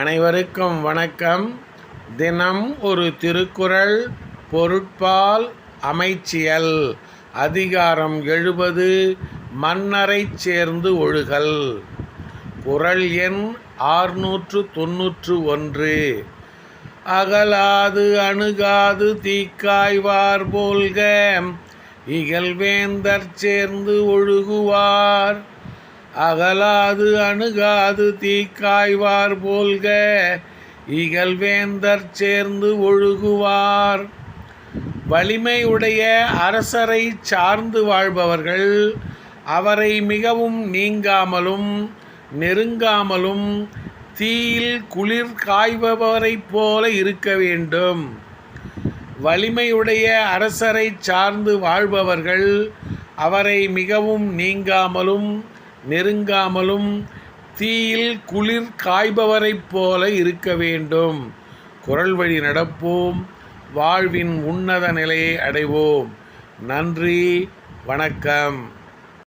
அனைவருக்கும் வணக்கம். தினம் ஒரு திருக்குறள் பொருட்பால் அமைச்சியல். அதிகாரம் எழுபது மன்னரைச் சேர்ந்து ஒழுகல். குறள் எண் ஆறுநூற்று தொன்னூற்று ஒன்று. அகலாது அணுகாது தீக்காய்வார் போல்க. இகழ்வேந்தர் சேர்ந்து ஒழுகுவார். அகலாது அணுகாது தீக்காய்வார் போல்க இகழ்வேந்தர் சேர்ந்து ஒழுகுவார். வலிமையுடைய அரசரை சார்ந்து வாழ்பவர்கள் அவரை மிகவும் நீங்காமலும் நெருங்காமலும் தீயில் குளிர் காய்பவரைப் போல இருக்க வேண்டும். வலிமையுடைய அரசரை சார்ந்து வாழ்பவர்கள் அவரை மிகவும் நீங்காமலும் நெருங்காமலும் தீயில் குளிர் காய்பவரைப் போல இருக்க வேண்டும். குரல் வழி நடப்போம். வாழ்வின் உன்னத நிலையை அடைவோம். நன்றி. வணக்கம்.